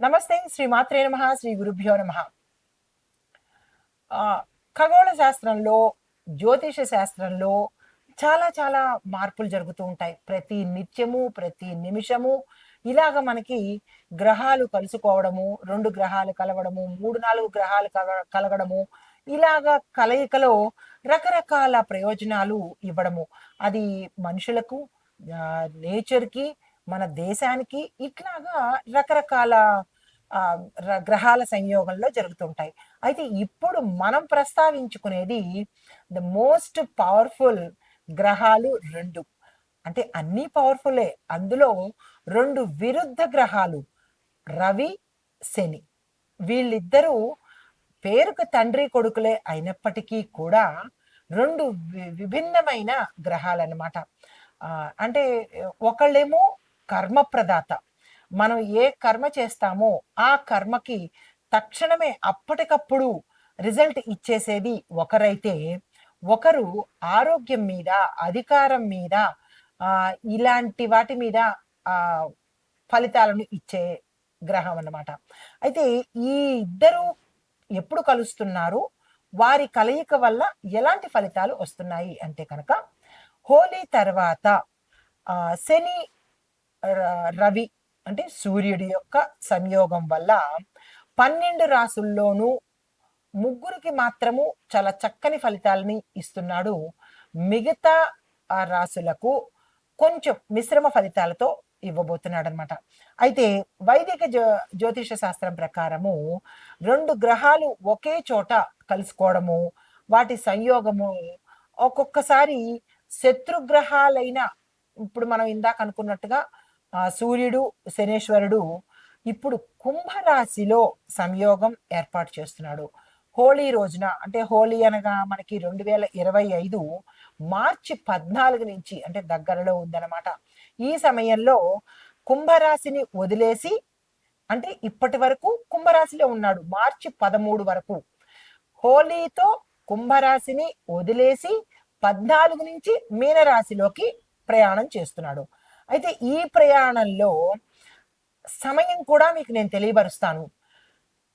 నమస్తే శ్రీ మాత్రే నమ శ్రీ గురుభ్యో నమ. ఖగోళ శాస్త్రంలో జ్యోతిష శాస్త్రంలో చాలా చాలా మార్పులు జరుగుతూ ఉంటాయి. ప్రతి నిత్యము ప్రతి నిమిషము ఇలాగ మనకి గ్రహాలు కలుసుకోవడము రెండు గ్రహాలు కలవడము మూడు నాలుగు గ్రహాలు కల- కలగడము ఇలాగ కలయికలో రకరకాల ప్రయోజనాలు ఇవ్వడము. అది మనుషులకు నేచర్కి మన దేశానికి ఇట్లాగా రకరకాల గ్రహాల సంయోగంలో జరుగుతుంటాయి. అయితే ఇప్పుడు మనం ప్రస్తావించుకునేది ద మోస్ట్ పవర్ఫుల్ గ్రహాలు రెండు. అంటే అన్నీ పవర్ఫులే. అందులో రెండు విరుద్ధ గ్రహాలు రవి శని. వీళ్ళిద్దరూ పేరుకు తండ్రి కొడుకులే అయినప్పటికీ కూడా రెండు వి- విభిన్నమైన గ్రహాలన్నమాట. అంటే ఒకళ్ళేమో కర్మప్రదాత మనం ఏ కర్మ చేస్తామో ఆ కర్మకి తక్షణమే అప్పటికప్పుడు రిజల్ట్ ఇచ్చేసేది ఒకరైతే ఒకరు ఆరోగ్యం మీద అధికారం మీద ఇలాంటి వాటి మీద ఫలితాలను ఇచ్చే గ్రహం అన్నమాట. అయితే ఈ ఇద్దరు ఎప్పుడు కలుస్తున్నారు? వారి కలయిక వల్ల ఎలాంటి ఫలితాలు వస్తున్నాయి అంటే కనుక హోలీ తర్వాత శని రవి అంటే సూర్యుడి యొక్క సంయోగం వల్ల పన్నెండు రాసుల్లోనూ ముగ్గురికి మాత్రము చాలా చక్కని ఫలితాలని ఇస్తున్నాడు. మిగతా ఆ రాసులకు కొంచెం మిశ్రమ ఫలితాలతో ఇవ్వబోతున్నాడు అనమాట అయితే వైదిక జ్యో జ్యోతిష శాస్త్రం ప్రకారము రెండు గ్రహాలు ఒకే చోట కలుసుకోవడము వాటి సంయోగము ఒక్కొక్కసారి శత్రుగ్రహాలైన ఇప్పుడు మనం ఇందాక అనుకున్నట్టుగా ఆ, సూర్యుడు శనేశ్వరుడు ఇప్పుడు కుంభరాశిలో సంయోగం ఏర్పాటు చేస్తున్నాడు. హోళీ రోజున అంటే హోళీ అనగా మనకి రెండు వేల ఇరవై ఐదు మార్చి పద్నాలుగు నుంచి అంటే దగ్గరలో ఉందన్నమాట. ఈ సమయంలో కుంభరాశిని వదిలేసి అంటే ఇప్పటి వరకు కుంభరాశిలో ఉన్నాడు. మార్చి పదమూడు వరకు హోలీతో కుంభరాశిని వదిలేసి పద్నాలుగు నుంచి మీనరాశిలోకి ప్రయాణం చేస్తున్నాడు. అయితే ఈ ప్రయాణంలో సమయం కూడా మీకు నేను తెలియపరుస్తాను.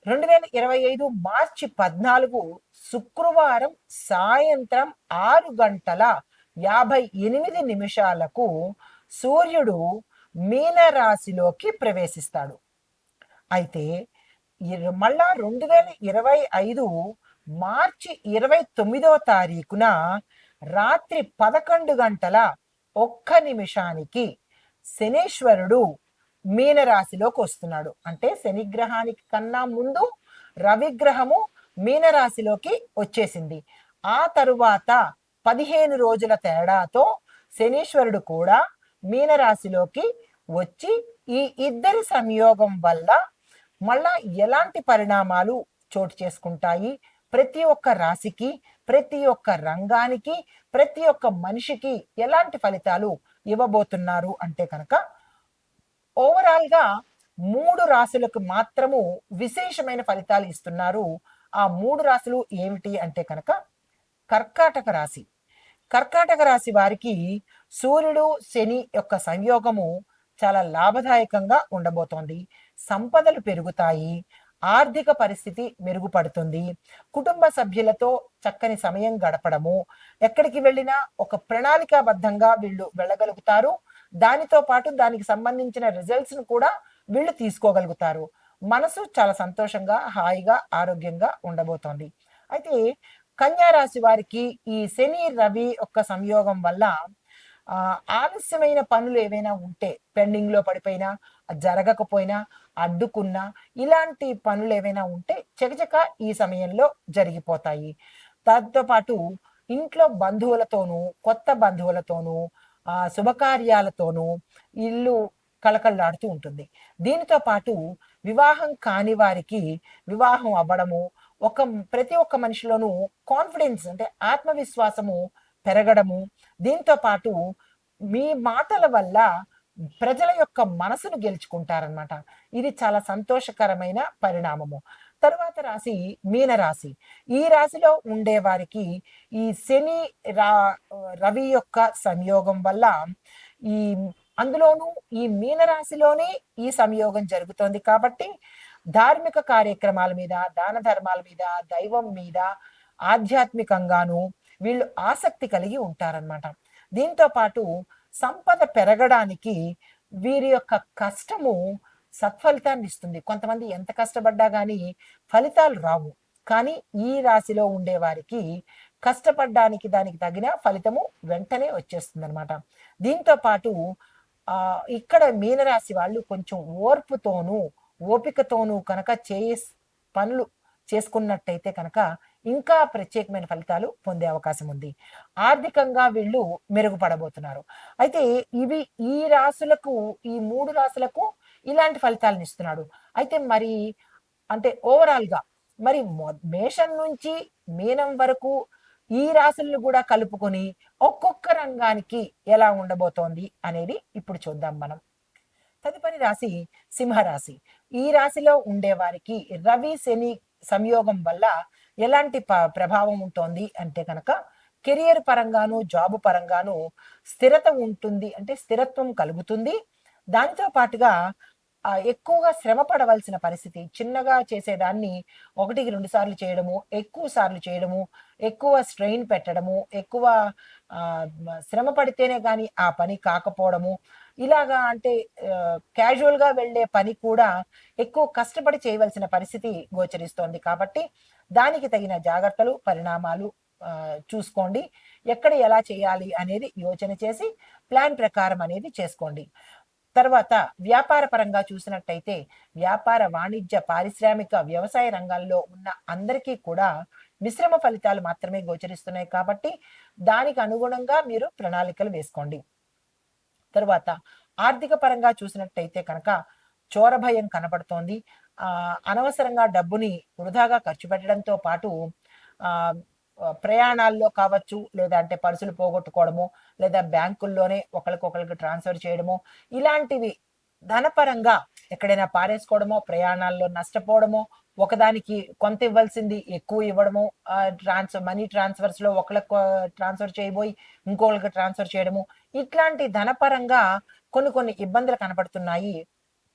రెండు వేల ఇరవై ఐదు మార్చి పద్నాలుగు శుక్రవారం సాయంత్రం ఆరు గంటల యాభై ఎనిమిది నిమిషాలకు సూర్యుడు మీనరాశిలోకి ప్రవేశిస్తాడు. అయితే మళ్ళా రెండు వేల ఇరవై ఐదు మార్చి ఇరవై తొమ్మిదో తారీఖున రాత్రి పదకొండు గంటల ఒక్క నిమిషానికి శనేశ్వరుడు మీనరాశిలోకి వస్తున్నాడు. అంటే శనిగ్రహానికి కన్నా ముందు రవిగ్రహము మీనరాశిలోకి వచ్చేసింది. ఆ తరువాత పదిహేను రోజుల తేడాతో శనీశ్వరుడు కూడా మీనరాశిలోకి వచ్చి ఈ ఇద్దరి సంయోగం వల్ల మళ్ళా ఎలాంటి పరిణామాలు చోటు చేసుకుంటాయి? ప్రతి ఒక్క రాశికి ప్రతి ఒక్క రంగానికి ప్రతి ఒక్క మనిషికి ఎలాంటి ఫలితాలు ఇవ్వబోతున్నారు అంటే కనుక ఓవరాల్గా మూడు రాశులకు మాత్రము విశేషమైన ఫలితాలు ఇస్తున్నారు. ఆ మూడు రాశులు ఏమిటి అంటే కనుక కర్కాటక రాశి. కర్కాటక రాశి వారికి సూర్యుడు శని యొక్క సంయోగము చాలా లాభదాయకంగా ఉండబోతోంది. సంపదలు పెరుగుతాయి. ఆర్థిక పరిస్థితి మెరుగుపడుతుంది. కుటుంబ సభ్యులతో చక్కని సమయం గడపడము. ఎక్కడికి వెళ్ళినా ఒక ప్రణాళికాబద్ధంగా వీళ్ళు వెళ్ళగలుగుతారు. దానితో పాటు దానికి సంబంధించిన రిజల్ట్స్ను కూడా వీళ్ళు తీసుకోగలుగుతారు. మనసు చాలా సంతోషంగా హాయిగా ఆరోగ్యంగా ఉండబోతోంది. అయితే కన్యా రాశి వారికి ఈ శని రవి యొక్క సంయోగం వల్ల ఆలస్యమైన పనులు ఏవైనా ఉంటే పెండింగ్లో పడిపోయినా జరగకపోయినా అడ్డుకున్నా ఇలాంటి పనులు ఏవైనా ఉంటే చకచక ఈ సమయంలో జరిగిపోతాయి. దాంతో పాటు ఇంట్లో బంధువులతోనూ కొత్త బంధువులతోనూ ఆ శుభకార్యాలతోనూ ఇల్లు కళకళలాడుతూ ఉంటుంది. దీనితో పాటు వివాహం కాని వారికి వివాహం అవ్వడము ఒక ప్రతి ఒక్క మనిషిలోనూ కాన్ఫిడెన్స్ అంటే ఆత్మవిశ్వాసము పెరగడము దీంతో పాటు మీ మాటల వల్ల ప్రజల యొక్క మనసును గెలుచుకుంటారనమాట ఇది చాలా సంతోషకరమైన పరిణామము. తరువాత రాశి మీనరాశి. ఈ రాశిలో ఉండే వారికి ఈ శని రా రవి యొక్క సంయోగం వల్ల ఈ అందులోనూ ఈ మీనరాశిలోనే ఈ సంయోగం జరుగుతోంది కాబట్టి ధార్మిక కార్యక్రమాల మీద దాన ధర్మాల మీద దైవం మీద ఆధ్యాత్మికంగాను వీళ్ళు ఆసక్తి కలిగి ఉంటారనమాట దీంతో పాటు సంపద పెరగడానికి వీరి యొక్క కష్టము సత్ఫలితాన్ని ఇస్తుంది. కొంతమంది ఎంత కష్టపడ్డా కానీ ఫలితాలు రావు. కానీ ఈ రాశిలో ఉండే వారికి కష్టపడ్డానికి దానికి తగిన ఫలితము వెంటనే వచ్చేస్తుంది అనమాట దీంతో పాటు ఆ ఇక్కడ మీనరాశి వాళ్ళు కొంచెం ఓర్పుతోనూ ఓపికతోనూ కనుక చేయ పనులు చేసుకున్నట్టయితే కనుక ఇంకా ప్రత్యేకమైన ఫలితాలు పొందే అవకాశం ఉంది. ఆర్థికంగా వీళ్ళు మెరుగుపడబోతున్నారు. అయితే ఇవి ఈ రాసులకు ఈ మూడు రాసులకు ఇలాంటి ఫలితాలను ఇస్తున్నాడు. అయితే మరి అంటే ఓవరాల్గా మరి మేషం నుంచి మీనం వరకు ఈ రాశులను కూడా కలుపుకొని ఒక్కొక్క రంగానికి ఎలా ఉండబోతోంది అనేది ఇప్పుడు చూద్దాం మనం. తదుపరి రాశి సింహరాశి. ఈ రాశిలో ఉండేవారికి రవి శని సంయోగం వల్ల ఎలాంటి ప్రభావం ఉంటుంది అంటే కనుక కెరియర్ పరంగాను జాబ్ పరంగాను స్థిరత ఉంటుంది అంటే స్థిరత్వం కలుగుతుంది. దానితో పాటుగా ఎక్కువగా శ్రమ పడవలసిన పరిస్థితి చిన్నగా చేసేదాన్ని ఒకటికి రెండు సార్లు చేయడము ఎక్కువ సార్లు చేయడము ఎక్కువ స్ట్రెయిన్ పెట్టడము ఎక్కువ శ్రమ పడితేనే కానీ ఆ పని కాకపోవడము ఇలాగా అంటే క్యాజువల్గా వెళ్ళే పని కూడా ఎక్కువ కష్టపడి చేయవలసిన పరిస్థితి గోచరిస్తోంది. కాబట్టి దానికి తగిన జాగ్రత్తలు పరిణామాలు చూసుకోండి. ఎక్కడ ఎలా చేయాలి అనేది యోచన చేసి ప్లాన్ ప్రకారం అనేది చేసుకోండి. తర్వాత వ్యాపార పరంగా చూసినట్టయితే వ్యాపార వాణిజ్య పారిశ్రామిక వ్యవసాయ రంగాల్లో ఉన్న అందరికీ కూడా మిశ్రమ ఫలితాలు మాత్రమే గోచరిస్తున్నాయి. కాబట్టి దానికి అనుగుణంగా మీరు ప్రణాళికలు వేసుకోండి. తర్వాత ఆర్థిక పరంగా చూసినట్టయితే కనుక చోర భయం కనబడుతోంది. ఆ అనవసరంగా డబ్బుని వృధాగా ఖర్చు పెట్టడంతో పాటు ఆ ప్రయాణాల్లో కావచ్చు లేదా అంటే పర్సులు పోగొట్టుకోవడము లేదా బ్యాంకుల్లోనే ఒకరికొకరికి ట్రాన్స్ఫర్ చేయడము ఇలాంటివి ధనపరంగా ఎక్కడైనా పారేసుకోవడమో ప్రయాణాల్లో నష్టపోవడమో ఒకదానికి కొంత ఇవ్వాల్సింది ఎక్కువ ఇవ్వడము ట్రాన్స్ఫర్ మనీ ట్రాన్స్ఫర్స్లో ఒకళ్ళకు ట్రాన్స్ఫర్ చేయబోయి ఇంకొకరికి ట్రాన్స్ఫర్ చేయడము ఇట్లాంటి ధనపరంగా కొన్ని కొన్ని ఇబ్బందులు కనపడుతున్నాయి.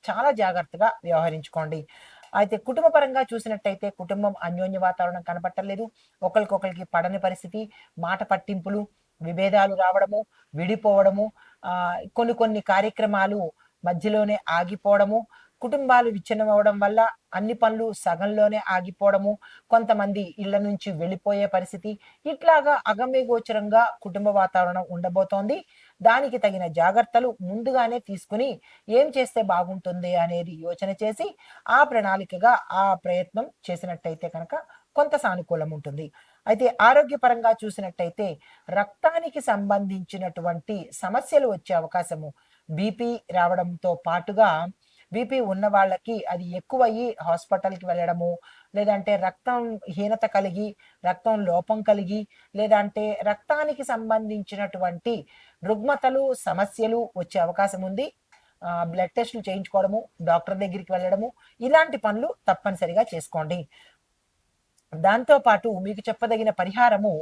చాలా జాగ్రత్తగా వ్యవహరించుకోండి. అయితే కుటుంబ పరంగా చూసినట్టయితే కుటుంబం అన్యోన్య వాతావరణం కనపట్టలేదు. ఒకరికొకరికి పడని పరిస్థితి మాట పట్టింపులు విభేదాలు రావడము విడిపోవడము కొన్ని కొన్ని కార్యక్రమాలు మధ్యలోనే ఆగిపోవడము కుటుంబాలు విచ్ఛిన్నమవడం వల్ల అన్ని పనులు సగంలోనే ఆగిపోవడము కొంతమంది ఇళ్ళ నుంచి వెళ్ళిపోయే పరిస్థితి ఇట్లాగా అగమ్య గోచరంగా కుటుంబ వాతావరణం ఉండబోతోంది. దానికి తగిన జాగ్రత్తలు ముందుగానే తీసుకుని ఏం చేస్తే బాగుంటుంది అనేది యోచన చేసి ఆ ప్రణాళికగా ఆ ప్రయత్నం చేసినట్టయితే కనుక కొంత సానుకూలం ఉంటుంది. అయితే ఆరోగ్యపరంగా చూసినట్టయితే రక్తానికి సంబంధించినటువంటి సమస్యలు వచ్చే అవకాశము బీపీ రావడంతో పాటుగా బీపీ ఉన్న వాళ్ళకి అది ఎక్కువయ్యి హాస్పిటల్కి వెళ్ళడము లేదంటే రక్తం హీనత కలిగి రక్తం లోపం కలిగి లేదంటే రక్తానికి సంబంధించినటువంటి రుగ్మతలు సమస్యలు వచ్చే అవకాశం ఉంది. బ్లడ్ టెస్టులు చేయించుకోవడము డాక్టర్ దగ్గరికి వెళ్ళడము ఇలాంటి పనులు తప్పనిసరిగా చేసుకోండి. దాంతోపాటు మీకు చెప్పదగిన పరిహారము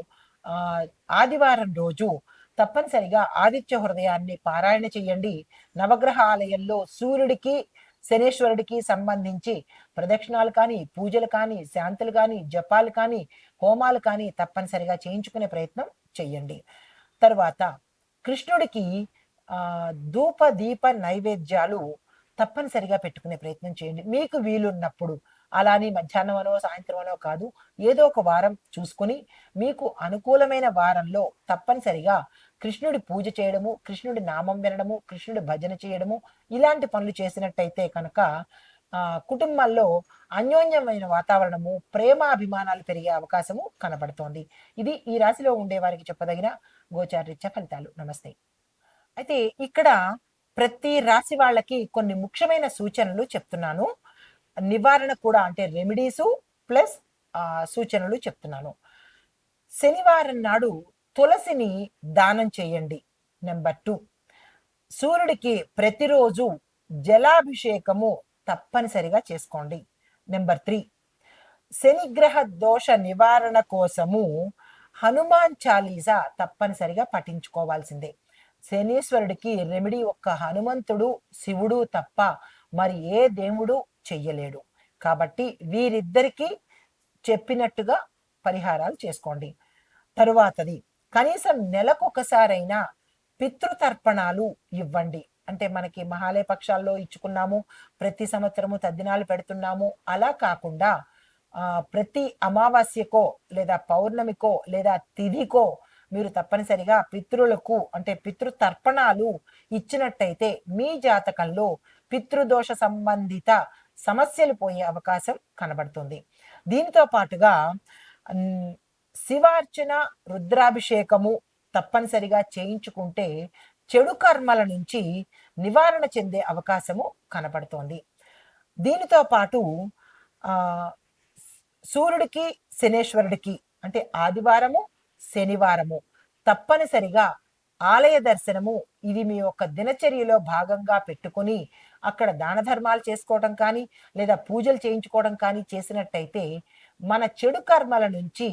ఆదివారం రోజు తప్పనిసరిగా ఆదిత్య హృదయాన్ని పారాయణ చేయండి. నవగ్రహ ఆలయంలో సూర్యుడికి శనేశ్వరుడికి సంబంధించి ప్రదక్షిణాలు కానీ పూజలు కానీ శాంతులు కానీ జపాలు కానీ హోమాలు కానీ తప్పనిసరిగా చేయించుకునే ప్రయత్నం చెయ్యండి తర్వాత కృష్ణుడికి ధూప దీప నైవేద్యాలు తప్పనిసరిగా పెట్టుకునే ప్రయత్నం చేయండి. మీకు వీలున్నప్పుడు అలాని మధ్యాహ్నమనో సాయంత్రమనో కాదు ఏదో ఒక వారం చూసుకుని మీకు అనుకూలమైన వారంలో తప్పనిసరిగా కృష్ణుడి పూజ చేయడము కృష్ణుడి నామం వినడము కృష్ణుడి భజన చేయడము ఇలాంటి పనులు చేసినట్టయితే కనుక కుటుంబాల్లో అన్యోన్యమైన వాతావరణము ప్రేమ అభిమానాలు పెరిగే అవకాశము కనబడుతోంది. ఇది ఈ రాశిలో ఉండే వారికి చెప్పదగిన గోచారిత్య ఫలితాలు. నమస్తే. అయితే ఇక్కడ ప్రతి రాశి వాళ్ళకి కొన్ని ముఖ్యమైన సూచనలు చెప్తున్నాను. నివారణ కూడా అంటే రెమెడీసు ప్లస్ సూచనలు చెప్తున్నాను. శనివారం నాడు తులసిని దానం చేయండి. నెంబర్ టూ సూర్యుడికి ప్రతిరోజు జలాభిషేకము తప్పనిసరిగా చేసుకోండి. నెంబర్ త్రీ శనిగ్రహ దోష నివారణ కోసము హనుమాన్ చాలీసా తప్పనిసరిగా పఠించుకోవాల్సిందే. శనీశ్వరుడికి రెమిడి ఒక్క హనుమంతుడు శివుడు తప్ప మరి ఏ దేవుడు చెయ్యలేడు. కాబట్టి వీరిద్దరికీ చెప్పినట్టుగా పరిహారాలు చేసుకోండి. తరువాతది. కనీసం నెలకొకసారైనా పితృతర్పణాలు ఇవ్వండి. అంటే మనకి మహాలయ పక్షాల్లో ఇచ్చుకున్నాము ప్రతి సంవత్సరము తద్దినాలు పెడుతున్నాము. అలా కాకుండా ప్రతి అమావాస్యకో లేదా పౌర్ణమికో లేదా తిథికో మీరు తప్పనిసరిగా పితృలకు అంటే పితృతర్పణాలు ఇచ్చినట్టయితే మీ జాతకంలో పితృదోష సంబంధిత సమస్యలు పోయే అవకాశం కనబడుతుంది. దీనితో పాటుగా శివార్చన రుద్రాభిషేకము తప్పనిసరిగా చేయించుకుంటే చెడు కర్మల నుంచి నివారణ చెందే అవకాశము కనపడుతోంది దీనితో పాటు సూర్యుడికి శనేశ్వరుడికి అంటే ఆదివారము శనివారము తప్పనిసరిగా ఆలయ దర్శనము ఇది మీ యొక్క దినచర్యలో భాగంగా పెట్టుకొని అక్కడ దాన ధర్మాలు చేసుకోవడం కానీ లేదా పూజలు చేయించుకోవడం కానీ చేసినట్టయితే మన చెడు కర్మల నుంచి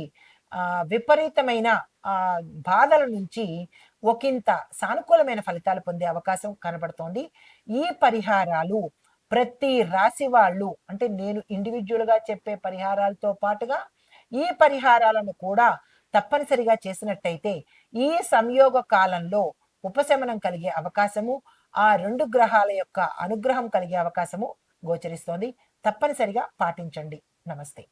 విపరీతమైన ఆ బాధల నుంచి ఒకంత సానుకూలమైన ఫలితాలు పొందే అవకాశం కనబడుతోంది. ఈ పరిహారాలు ప్రతి రాశి వాళ్ళు అంటే నేను ఇండివిజువల్గా చెప్పే పరిహారాలతో పాటుగా ఈ పరిహారాలను కూడా తప్పనిసరిగా చేసినట్టయితే ఈ సంయోగ కాలంలో ఉపశమనం కలిగే అవకాశము ఆ రెండు గ్రహాల యొక్క అనుగ్రహం కలిగే అవకాశము గోచరిస్తోంది. తప్పనిసరిగా పాటించండి. నమస్తే.